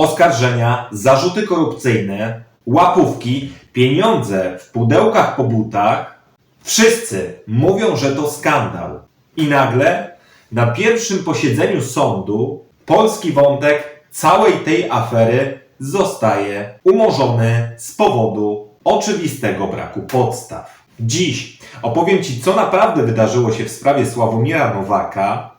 oskarżenia, zarzuty korupcyjne, łapówki, pieniądze w pudełkach po butach. Wszyscy mówią, że to skandal. I nagle na pierwszym posiedzeniu sądu polski wątek całej tej afery zostaje umorzony z powodu oczywistego braku podstaw. Dziś opowiem Ci, co naprawdę wydarzyło się w sprawie Sławomira Nowaka,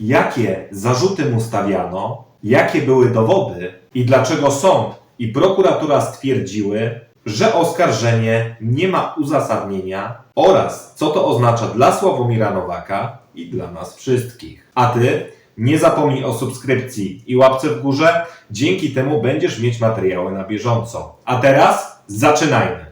jakie zarzuty mu stawiano, jakie były dowody i dlaczego sąd i prokuratura stwierdziły, że oskarżenie nie ma uzasadnienia oraz co to oznacza dla Sławomira Nowaka i dla nas wszystkich. A Ty nie zapomnij o subskrypcji i łapce w górze, dzięki temu będziesz mieć materiały na bieżąco. A teraz zaczynajmy!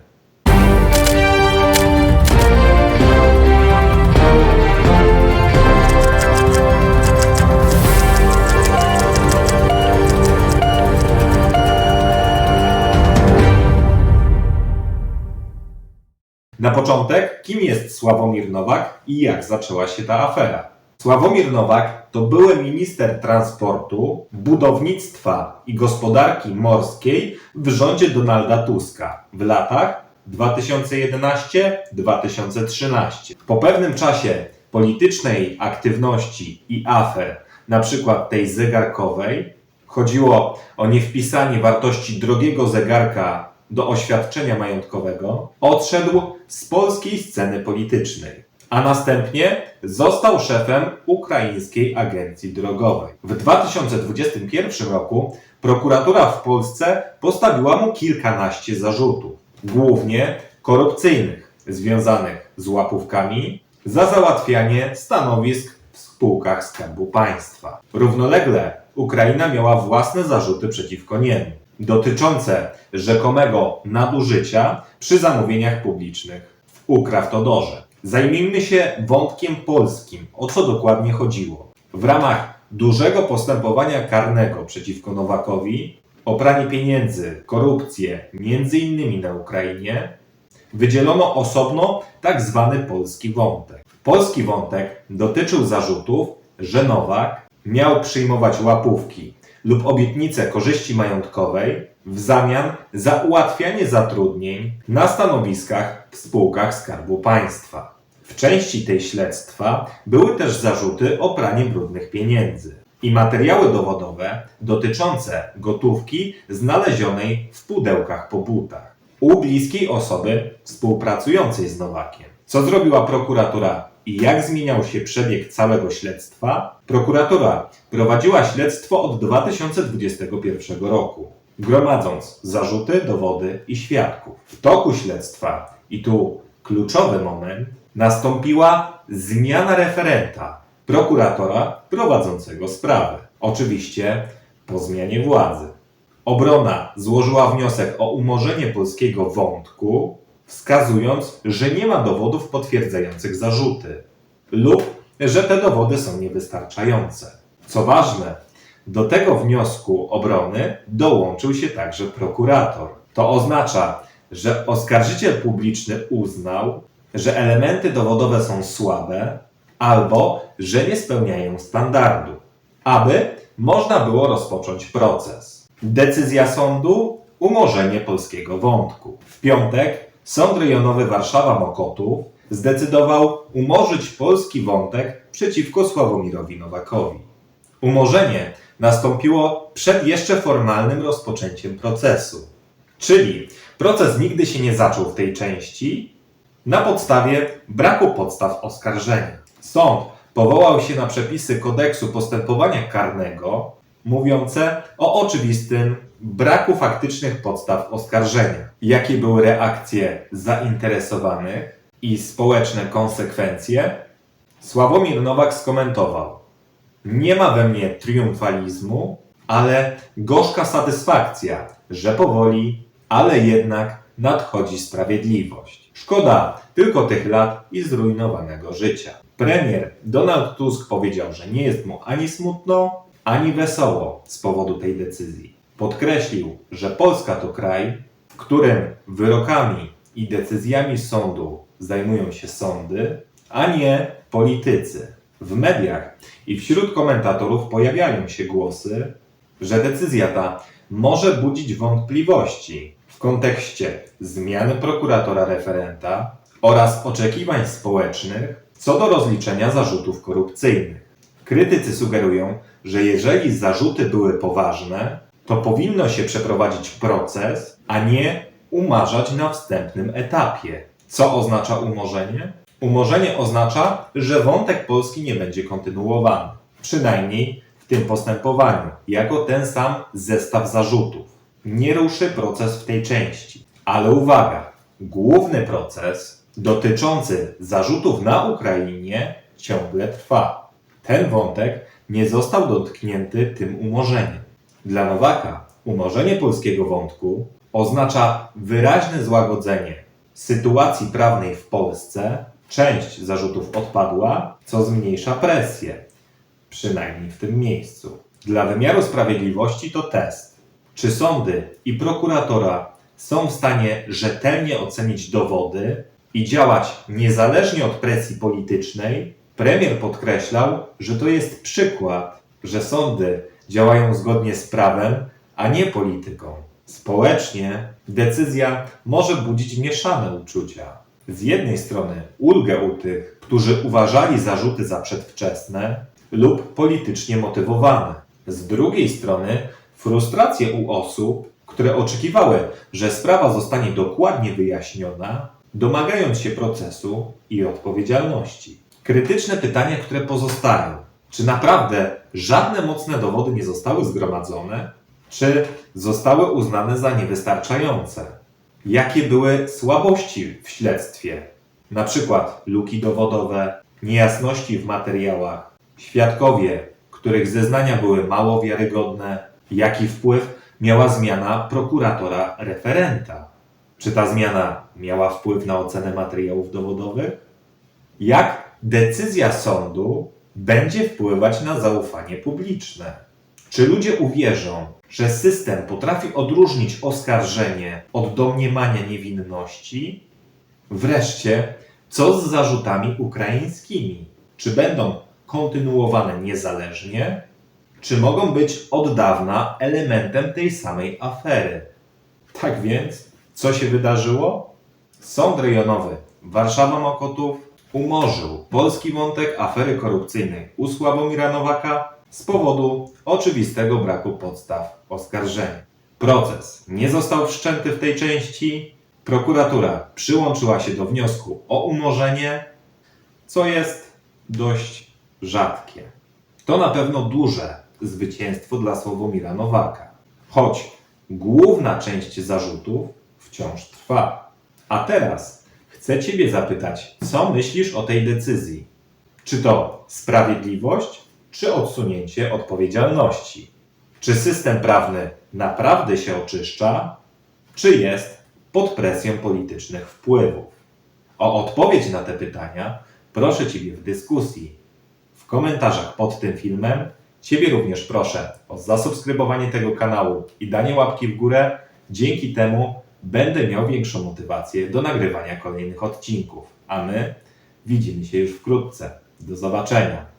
Na początek, kim jest Sławomir Nowak i jak zaczęła się ta afera? Sławomir Nowak to były minister transportu, budownictwa i gospodarki morskiej w rządzie Donalda Tuska w latach 2011-2013. Po pewnym czasie politycznej aktywności i afer, na przykład tej zegarkowej, chodziło o niewpisanie wartości drogiego zegarka do oświadczenia majątkowego, odszedł z polskiej sceny politycznej, a następnie został szefem Ukraińskiej Agencji Drogowej. W 2021 roku prokuratura w Polsce postawiła mu kilkanaście zarzutów, głównie korupcyjnych, związanych z łapówkami za załatwianie stanowisk w spółkach Skarbu Państwa. Równolegle Ukraina miała własne zarzuty przeciwko niemu dotyczące rzekomego nadużycia przy zamówieniach publicznych w Ukrawtodorze. Zajmijmy się wątkiem polskim, o co dokładnie chodziło. W ramach dużego postępowania karnego przeciwko Nowakowi o pranie pieniędzy, korupcję, między innymi na Ukrainie, wydzielono osobno tak zwany polski wątek. Polski wątek dotyczył zarzutów, że Nowak miał przyjmować łapówki lub obietnicę korzyści majątkowej w zamian za ułatwianie zatrudnień na stanowiskach w spółkach Skarbu Państwa. W części tej śledztwa były też zarzuty o pranie brudnych pieniędzy i materiały dowodowe dotyczące gotówki znalezionej w pudełkach po butach u bliskiej osoby współpracującej z Nowakiem. Co zrobiła prokuratura i jak zmieniał się przebieg całego śledztwa? Prokuratura prowadziła śledztwo od 2021 roku, gromadząc zarzuty, dowody i świadków. W toku śledztwa, i tu kluczowy moment, nastąpiła zmiana referenta, prokuratora prowadzącego sprawę. Oczywiście po zmianie władzy. Obrona złożyła wniosek o umorzenie polskiego wątku, wskazując, że nie ma dowodów potwierdzających zarzuty lub że te dowody są niewystarczające. Co ważne, do tego wniosku obrony dołączył się także prokurator. To oznacza, że oskarżyciel publiczny uznał, że elementy dowodowe są słabe albo że nie spełniają standardu, aby można było rozpocząć proces. Decyzja sądu umorzenie polskiego wątku. W piątek Sąd Rejonowy Warszawa-Mokotów zdecydował umorzyć polski wątek przeciwko Sławomirowi Nowakowi. Umorzenie nastąpiło przed jeszcze formalnym rozpoczęciem procesu. Czyli proces nigdy się nie zaczął w tej części na podstawie braku podstaw oskarżenia. Sąd powołał się na przepisy kodeksu postępowania karnego mówiące o oczywistym braku faktycznych podstaw oskarżenia. Jakie były reakcje zainteresowanych i społeczne konsekwencje? Sławomir Nowak skomentował: Nie ma we mnie triumfalizmu, ale gorzka satysfakcja, że powoli, ale jednak nadchodzi sprawiedliwość. Szkoda tylko tych lat i zrujnowanego życia. Premier Donald Tusk powiedział, że nie jest mu ani smutno, ani wesoło z powodu tej decyzji. Podkreślił, że Polska to kraj, w którym wyrokami i decyzjami sądu zajmują się sądy, a nie politycy. W mediach i wśród komentatorów pojawiają się głosy, że decyzja ta może budzić wątpliwości w kontekście zmiany prokuratora referenta oraz oczekiwań społecznych co do rozliczenia zarzutów korupcyjnych. Krytycy sugerują, że jeżeli zarzuty były poważne, to powinno się przeprowadzić proces, a nie umarzać na wstępnym etapie. Co oznacza umorzenie? Umorzenie oznacza, że wątek polski nie będzie kontynuowany, przynajmniej w tym postępowaniu, jako ten sam zestaw zarzutów. Nie ruszy proces w tej części. Ale uwaga, główny proces dotyczący zarzutów na Ukrainie ciągle trwa. Ten wątek nie został dotknięty tym umorzeniem. Dla Nowaka umorzenie polskiego wątku oznacza wyraźne złagodzenie sytuacji prawnej w Polsce. Część zarzutów odpadła, co zmniejsza presję, przynajmniej w tym miejscu. Dla wymiaru sprawiedliwości to test. Czy sądy i prokuratora są w stanie rzetelnie ocenić dowody i działać niezależnie od presji politycznej? Premier podkreślał, że to jest przykład, że sądy działają zgodnie z prawem, a nie polityką. Społecznie decyzja może budzić mieszane uczucia. Z jednej strony ulgę u tych, którzy uważali zarzuty za przedwczesne lub politycznie motywowane. Z drugiej strony frustrację u osób, które oczekiwały, że sprawa zostanie dokładnie wyjaśniona, domagając się procesu i odpowiedzialności. Krytyczne pytania, które pozostają. Czy naprawdę żadne mocne dowody nie zostały zgromadzone? Czy zostały uznane za niewystarczające? Jakie były słabości w śledztwie? Na przykład luki dowodowe, niejasności w materiałach, świadkowie, których zeznania były mało wiarygodne, jaki wpływ miała zmiana prokuratora referenta? Czy ta zmiana miała wpływ na ocenę materiałów dowodowych? Jak decyzja sądu będzie wpływać na zaufanie publiczne? Czy ludzie uwierzą, że system potrafi odróżnić oskarżenie od domniemania niewinności? Wreszcie, co z zarzutami ukraińskimi? Czy będą kontynuowane niezależnie? Czy mogą być od dawna elementem tej samej afery? Tak więc, co się wydarzyło? Sąd rejonowy Warszawa-Mokotów umorzył polski wątek afery korupcyjnej u Sławomira Nowaka z powodu oczywistego braku podstaw oskarżenia. Proces nie został wszczęty w tej części. Prokuratura przyłączyła się do wniosku o umorzenie, co jest dość rzadkie. To na pewno duże zwycięstwo dla Sławomira Nowaka, choć główna część zarzutów wciąż trwa. A teraz chcę Ciebie zapytać, co myślisz o tej decyzji? Czy to sprawiedliwość, czy odsunięcie odpowiedzialności? Czy system prawny naprawdę się oczyszcza, czy jest pod presją politycznych wpływów? O odpowiedź na te pytania proszę Ciebie w dyskusji w komentarzach pod tym filmem. Ciebie również proszę o zasubskrybowanie tego kanału i danie łapki w górę. Dzięki temu będę miał większą motywację do nagrywania kolejnych odcinków. A my widzimy się już wkrótce. Do zobaczenia.